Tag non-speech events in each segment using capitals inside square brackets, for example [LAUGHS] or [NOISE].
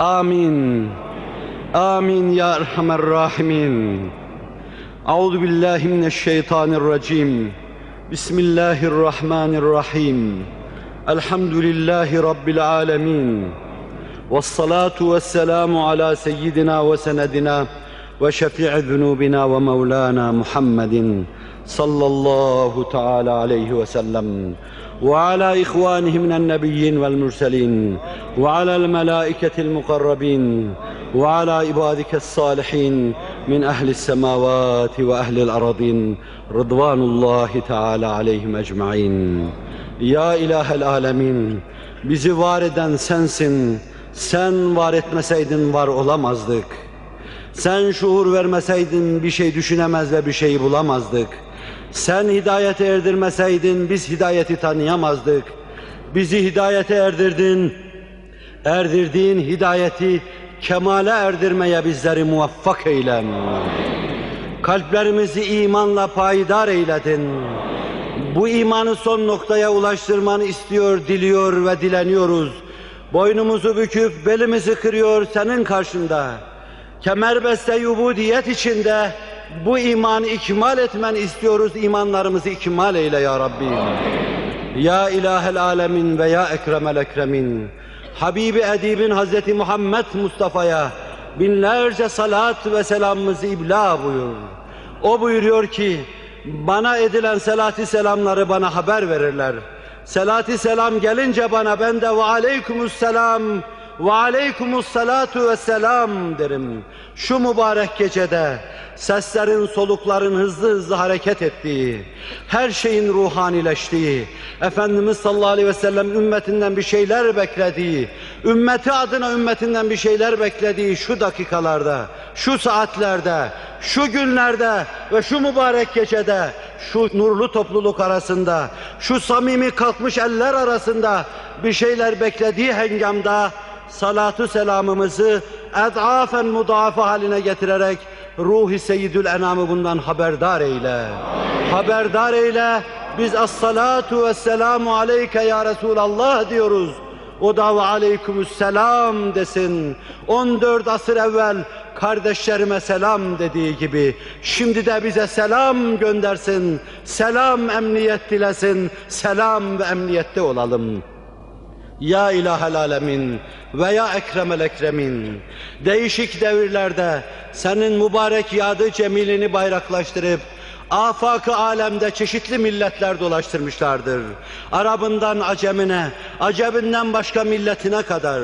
Amin. Amin ya erhamer rahimin. Euzu billahi mineşşeytanirracim. Bismillahirrahmanirrahim. Elhamdülillahi rabbil alamin. Ves salatu vesselamu ala seyyidina ve senedina ve şefi'i zunubina ve mevlana Muhammedin sallallahu teala aleyhi ve sellem. وعلى إخوانه من النبيين والمرسلين وعلى الملائكة المقربين وعلى عبادك الصالحين من أهل السماوات وأهل الأرضين رضوان الله تعالى عليهم أجمعين Ya İlahel Alemin, bizi var eden sensin. Sen var etmeseydin var olamazdık. Sen şuur vermeseydin bir şey düşünemez ve bir şey bulamazdık. Sen hidayete erdirmeseydin biz hidayeti tanıyamazdık. Bizi hidayete erdirdin. Erdirdiğin hidayeti kemale erdirmeye bizleri muvaffak eyle. Kalplerimizi imanla payidar eyledin. Bu imanı son noktaya ulaştırmanı istiyor, diliyor ve dileniyoruz. Boynumuzu büküp belimizi kırıyor senin karşında. Kemerbeste yubudiyet içinde bu imanı ikmal etmen istiyoruz. İmanlarımızı ikmal eyle ya Rabbi. Ya ilahel alemin ve ya ekremel ekremin. Habibi edibin Hazreti Muhammed Mustafa'ya binlerce salat ve selamımızı ibla buyur. O buyuruyor ki bana edilen selati selamları bana haber verirler. Selati selam gelince bana ben de ve aleykümüs selam ve aleykümüs salatu ve selam derim. Şu mübarek gecede seslerin, solukların hızlı hızlı hareket ettiği, her şeyin ruhanileştiği, Efendimiz sallallahu aleyhi ve sellem ümmetinden bir şeyler beklediği, ümmeti adına ümmetinden bir şeyler beklediği şu dakikalarda, şu saatlerde, şu günlerde ve şu mübarek gecede, şu nurlu topluluk arasında, şu samimi kalkmış eller arasında bir şeyler beklediği hengamda salatu selamımızı edafen mudafa haline getirerek ruhi seyyidül enamı bundan haberdar eyle. Haberdar eyle. Biz es-salatu ve selamu aleyke ya Resulallah diyoruz. O da ve aleykümüsselam desin. 14 asır evvel kardeşlerime selam dediği gibi şimdi de bize selam göndersin. Selam emniyet dilesin. Selam ve emniyette olalım. Ya ilahel alemin ve ya ekremel ekremin. Değişik devirlerde senin mübarek yadı cemilini bayraklaştırıp afakı alemde çeşitli milletler dolaştırmışlardır. Arabından Acemine, Acebinden başka milletine kadar.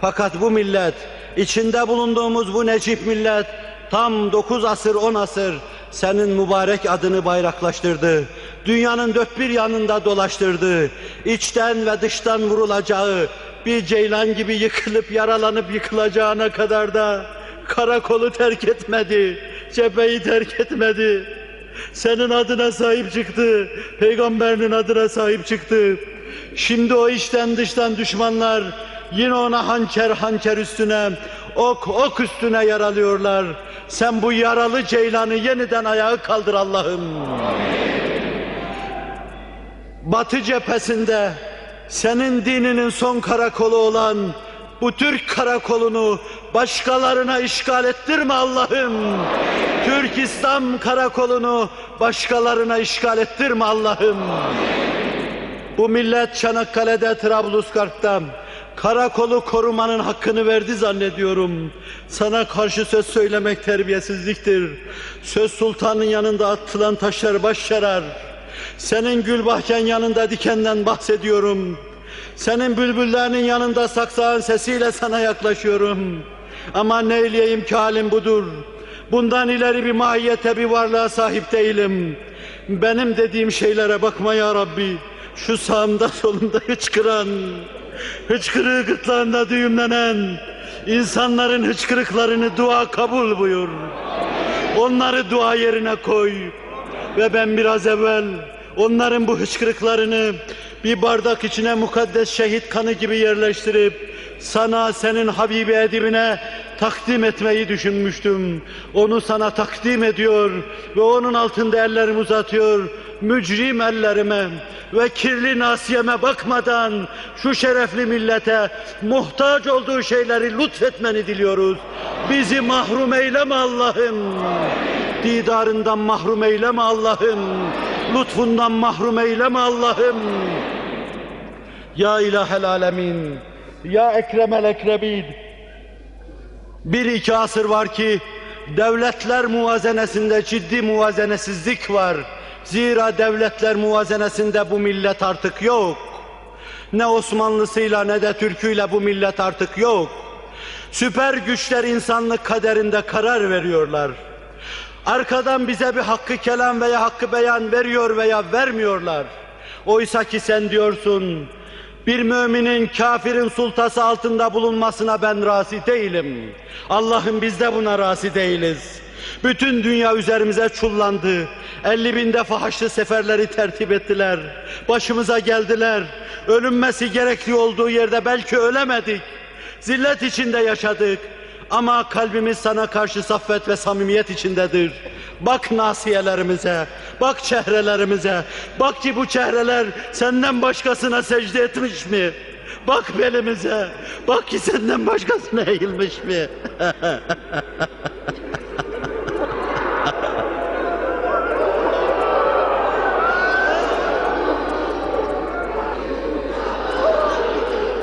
Fakat bu millet, içinde bulunduğumuz bu necip millet tam dokuz asır, on asır senin mübarek adını bayraklaştırdı. Dünyanın dört bir yanında dolaştırdı. İçten ve dıştan vurulacağı, bir ceylan gibi yıkılıp yaralanıp yıkılacağına kadar da karakolu terk etmedi, cepheyi terk etmedi. Senin adına sahip çıktı, peygamberinin adına sahip çıktı. Şimdi o içten dıştan düşmanlar yine ona hançer hançer üstüne, ok ok üstüne yaralıyorlar. Sen bu yaralı ceylanı yeniden ayağa kaldır Allah'ım. Batı cephesinde senin dininin son karakolu olan bu Türk karakolunu başkalarına işgal ettirme Allah'ım. Türk İslam karakolunu başkalarına işgal ettirme Allah'ım. Bu millet Çanakkale'de, Trablusgarp'ta karakolu korumanın hakkını verdi zannediyorum. Sana karşı söz söylemek terbiyesizliktir. Söz sultanın yanında atılan taşlar baş yarar. Senin gül bahçen yanında dikenden bahsediyorum. Senin bülbüllerinin yanında saksağın sesiyle sana yaklaşıyorum. Ama ne eyleyeyim ki halim budur. Bundan ileri bir mahiyete bir varlığa sahip değilim. Benim dediğim şeylere bakma ya Rabbi. Şu sağımda solumda hıçkıran, hıçkırığı gırtlağında düğümlenen, insanların hıçkırıklarını dua kabul buyur. Onları dua yerine koy. Ve ben biraz evvel onların bu hıçkırıklarını bir bardak içine mukaddes şehit kanı gibi yerleştirip sana senin Habibi edibine takdim etmeyi düşünmüştüm. Onu sana takdim ediyor ve onun altında ellerimi uzatıyor mücrim ellerime ve kirli nasiyeme bakmadan şu şerefli millete muhtaç olduğu şeyleri lütfetmeni diliyoruz. Bizi mahrum eyleme Allah'ım. Didarından mahrum eyleme Allah'ım. Lütfundan mahrum eyleme Allah'ım. Ya ilahel alemin. Ya ekremel ekrebin. Bir iki asır var ki devletler muvazenesinde ciddi muvazenesizlik var. Zira devletler muvazenesinde bu millet artık yok. Ne Osmanlısıyla ne de Türküyle bu millet artık yok. Süper güçler insanlık kaderinde karar veriyorlar. Arkadan bize bir hakkı kelam veya hakkı beyan veriyor veya vermiyorlar. Oysa ki sen diyorsun, bir müminin kafirin sultası altında bulunmasına ben razı değilim. Allah'ım biz de buna razı değiliz. Bütün dünya üzerimize çullandı. 50 bin defa haçlı seferleri tertip ettiler. Başımıza geldiler. Ölünmesi gerekli olduğu yerde belki ölemedik. Zillet içinde yaşadık. Ama kalbimiz sana karşı saffet ve samimiyet içindedir. Bak nasiyelerimize, bak çehrelerimize, bak ki bu çehreler senden başkasına secde etmiş mi? Bak belimize, bak ki senden başkasına eğilmiş mi?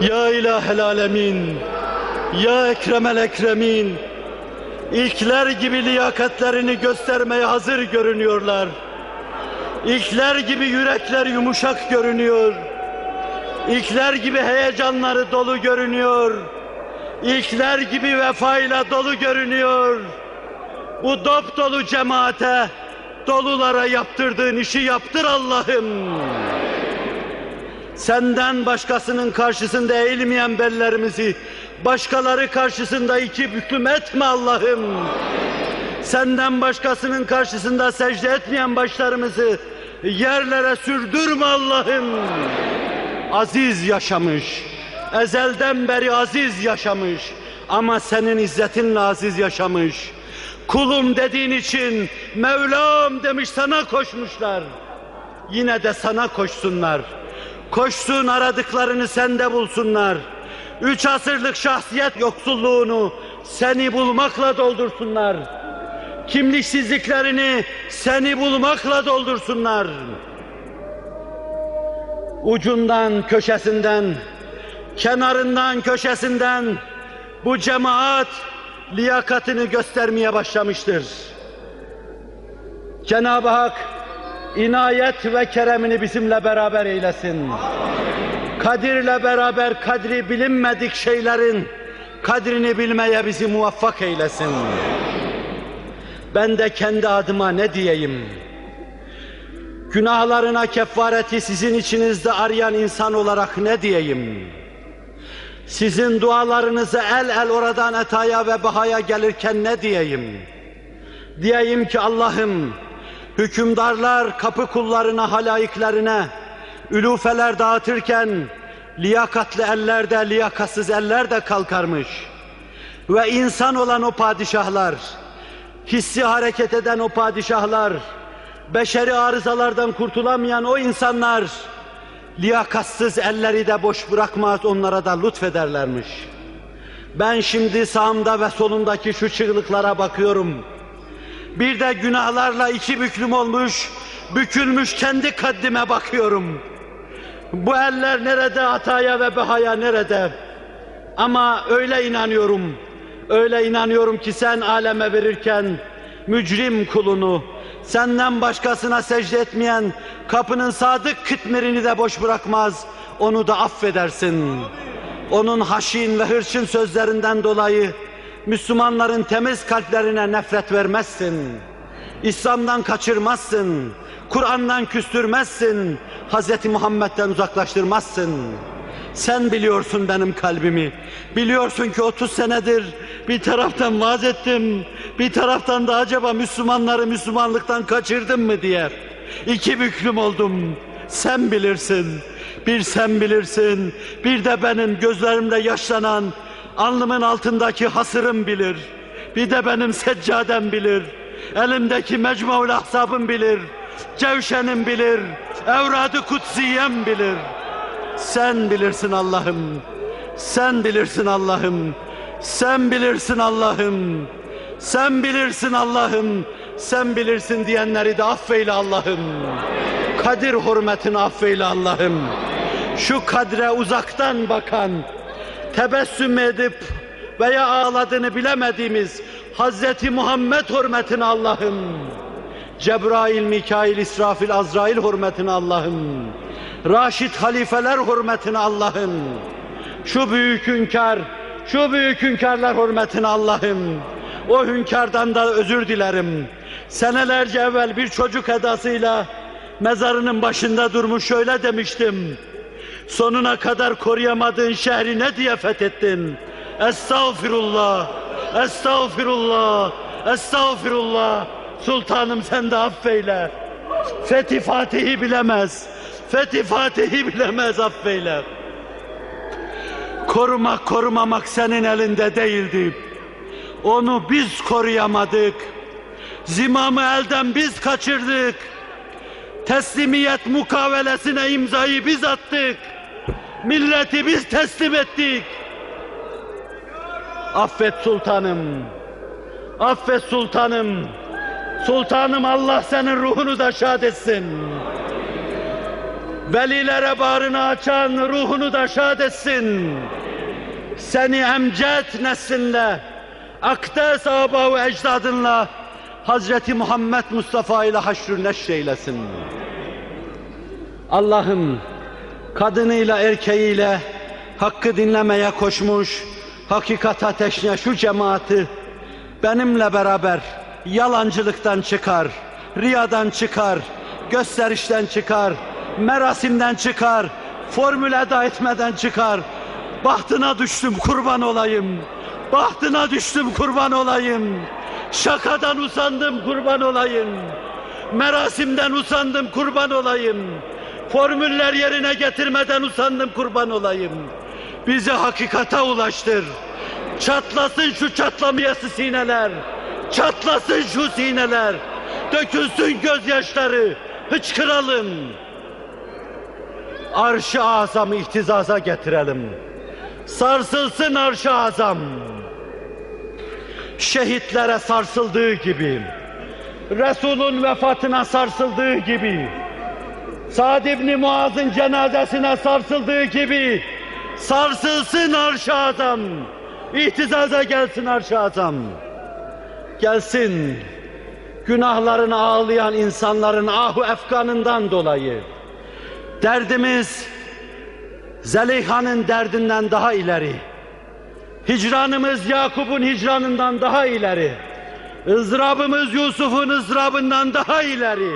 [LAUGHS] ya ilahel alemin, ya ekremel ekremin, İlkler gibi liyakatlerini göstermeye hazır görünüyorlar. İlkler gibi yürekler yumuşak görünüyor. İlkler gibi heyecanları dolu görünüyor. İlkler gibi vefayla dolu görünüyor. Bu dop dolu cemaate, dolulara yaptırdığın işi yaptır Allah'ım. Senden başkasının karşısında eğilmeyen bellerimizi başkaları karşısında iki büklüm etme Allah'ım. Senden başkasının karşısında secde etmeyen başlarımızı yerlere sürdürme Allah'ım. Aziz yaşamış, ezelden beri aziz yaşamış ama senin izzetinle aziz yaşamış. Kulum dediğin için Mevlam demiş sana koşmuşlar. Yine de sana koşsunlar. Koşsun aradıklarını sende bulsunlar. Üç asırlık şahsiyet yoksulluğunu seni bulmakla doldursunlar. Kimliksizliklerini seni bulmakla doldursunlar. Ucundan, köşesinden, kenarından, köşesinden bu cemaat liyakatini göstermeye başlamıştır. Cenab-ı Hak inayet ve keremini bizimle beraber eylesin. Kadirle beraber kadri bilinmedik şeylerin kadrini bilmeye bizi muvaffak eylesin. Ben de kendi adıma ne diyeyim? Günahlarına kefareti sizin içinizde arayan insan olarak ne diyeyim? Sizin dualarınızı el el oradan etaya ve bahaya gelirken ne diyeyim? Diyeyim ki Allah'ım hükümdarlar kapı kullarına, halayıklarına, ülufeler dağıtırken liyakatlı eller de liyakatsız eller de kalkarmış. Ve insan olan o padişahlar, hissi hareket eden o padişahlar, beşeri arızalardan kurtulamayan o insanlar, liyakatsız elleri de boş bırakmaz onlara da lütfederlermiş. Ben şimdi sağımda ve solumdaki şu çığlıklara bakıyorum. Bir de günahlarla iki büklüm olmuş, bükülmüş kendi kaddime bakıyorum. Bu eller nerede, hataya ve behaya nerede? Ama öyle inanıyorum, öyle inanıyorum ki sen aleme verirken mücrim kulunu, senden başkasına secde etmeyen kapının sadık kıtmirini de boş bırakmaz, onu da affedersin. Onun haşin ve hırçın sözlerinden dolayı Müslümanların temiz kalplerine nefret vermezsin. İslam'dan kaçırmazsın. Kur'an'dan küstürmezsin. Hz. Muhammed'den uzaklaştırmazsın. Sen biliyorsun benim kalbimi. Biliyorsun ki 30 senedir bir taraftan vaaz ettim, bir taraftan da acaba Müslümanları Müslümanlıktan kaçırdım mı diye. İki büklüm oldum. Sen bilirsin. Bir sen bilirsin. Bir de benim gözlerimde yaşlanan, alnımın altındaki hasırım bilir. Bir de benim seccadem bilir. Elimdeki mecmuul ahsabım bilir. Cevşenim bilir, evradı kutsiyem bilir. Sen bilirsin Allah'ım, sen bilirsin Allah'ım, sen bilirsin Allah'ım, sen bilirsin Allah'ım, sen bilirsin diyenleri de affeyle Allah'ım. Kadir hürmetini affeyle Allah'ım. Şu kadre uzaktan bakan, tebessüm edip veya ağladığını bilemediğimiz Hazreti Muhammed hürmetine Allah'ım. Cebrail, Mikail, İsrafil, Azrail hürmetine Allah'ım. Raşid halifeler hürmetine Allah'ım. Şu büyük hünkâr, şu büyük hünkârlar hürmetine Allah'ım. O hünkârdan da özür dilerim. Senelerce evvel bir çocuk edasıyla mezarının başında durmuş şöyle demiştim. Sonuna kadar koruyamadığın şehri ne diye fethettin? Estağfirullah, estağfirullah, estağfirullah. Sultanım sen de affeyle. Fethi Fatih'i bilemez. Fethi Fatih'i bilemez affeyle. Korumak korumamak senin elinde değildi. Onu biz koruyamadık. Zimamı elden biz kaçırdık. Teslimiyet mukavelesine imzayı biz attık. Milleti biz teslim ettik. Affet sultanım. Affet sultanım. Sultanım Allah senin ruhunu da şad etsin. Velilere bağrını açan ruhunu da şad etsin. Seni emcet neslinle, akdes aba ve ecdadınla Hazreti Muhammed Mustafa ile haşrü neşreylesin. Allah'ım kadınıyla erkeğiyle hakkı dinlemeye koşmuş, hakikata teşne şu cemaati benimle beraber yalancılıktan çıkar, riyadan çıkar, gösterişten çıkar, merasimden çıkar, formül eda etmeden çıkar. Bahtına düştüm kurban olayım. Bahtına düştüm kurban olayım. Şakadan usandım kurban olayım. Merasimden usandım kurban olayım. Formüller yerine getirmeden usandım kurban olayım. Bizi hakikata ulaştır. Çatlasın şu çatlamayası sineler. Çatlasın şu sineler. Dökülsün gözyaşları. Hıçkıralım. Arş-ı azamı ihtizaza getirelim. Sarsılsın arş-ı azam. Şehitlere sarsıldığı gibi. Resul'ün vefatına sarsıldığı gibi. Sa'd ibn Muaz'ın cenazesine sarsıldığı gibi sarsılsın arş-ı azam. İhtizaza gelsin arş-ı azam. Gelsin günahlarını ağlayan insanların ahu efkanından dolayı. Derdimiz Zeleyha'nın derdinden daha ileri. Hicranımız Yakup'un hicranından daha ileri. ızdırabımız Yusuf'un ızdırabından daha ileri.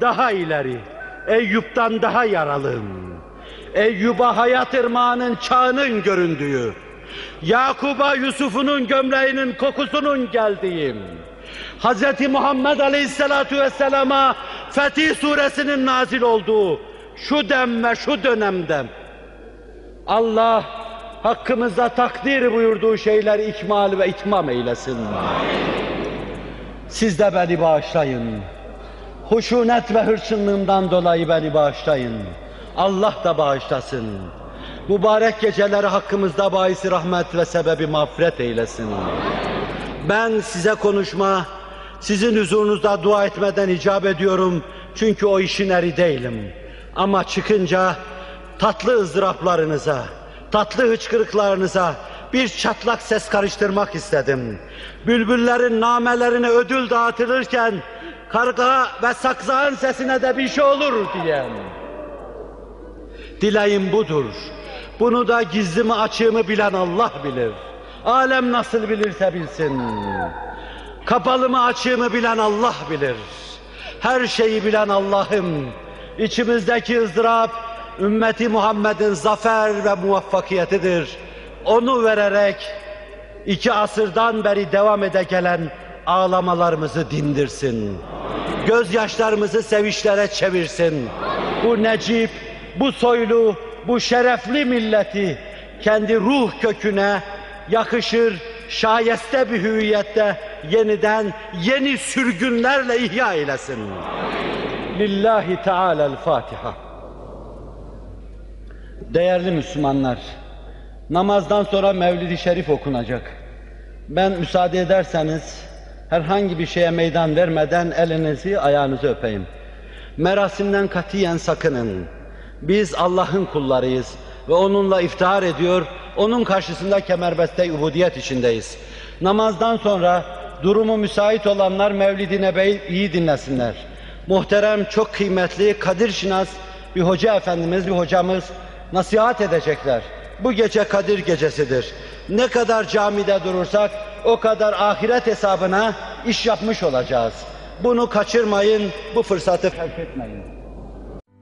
Daha ileri. Eyyub'dan daha yaralım. Eyyub'a hayat ırmağının çağının göründüğü. Yakub'a Yusuf'unun gömleğinin kokusunun geldiği. Hz. Muhammed Aleyhisselatu Vesselam'a Fetih Suresinin nazil olduğu şu dem ve şu dönemde Allah hakkımızda takdir buyurduğu şeyleri ikmal ve itmam eylesin. Siz de beni bağışlayın. Huşunet ve hırçınlığımdan dolayı beni bağışlayın. Allah da bağışlasın. Mübarek geceleri hakkımızda bahisi rahmet ve sebebi mağfiret eylesin. Ben size konuşma, sizin huzurunuzda dua etmeden icap ediyorum. Çünkü o işin eri değilim. Ama çıkınca tatlı ızdıraplarınıza, tatlı hıçkırıklarınıza bir çatlak ses karıştırmak istedim. Bülbüllerin namelerine ödül dağıtılırken karga ve saksağın sesine de bir şey olur diye. Dileğim budur. Bunu da gizlimi açığımı bilen Allah bilir. Alem nasıl bilirse bilsin. Kapalımı açığımı bilen Allah bilir. Her şeyi bilen Allah'ım. İçimizdeki ızdırap, ümmeti Muhammed'in zafer ve muvaffakiyetidir. Onu vererek iki asırdan beri devam ede gelen ağlamalarımızı dindirsin. Gözyaşlarımızı sevinçlere çevirsin. Bu necip, bu soylu, bu şerefli milleti kendi ruh köküne yakışır, şayeste bir hüviyette yeniden yeni sürgünlerle ihya eylesin. Lillahi Teala'l Fatiha. Değerli Müslümanlar, namazdan sonra Mevlid-i Şerif okunacak. Ben müsaade ederseniz herhangi bir şeye meydan vermeden elinizi ayağınızı öpeyim. Merasimden katiyen sakının. Biz Allah'ın kullarıyız ve onunla iftihar ediyor, onun karşısında kemerbeste ubudiyet içindeyiz. Namazdan sonra durumu müsait olanlar Mevlid-i iyi dinlesinler. Muhterem, çok kıymetli, Kadir Şinas bir hoca efendimiz, bir hocamız nasihat edecekler. Bu gece Kadir gecesidir. Ne kadar camide durursak o kadar ahiret hesabına iş yapmış olacağız. Bunu kaçırmayın, bu fırsatı terk etmeyin.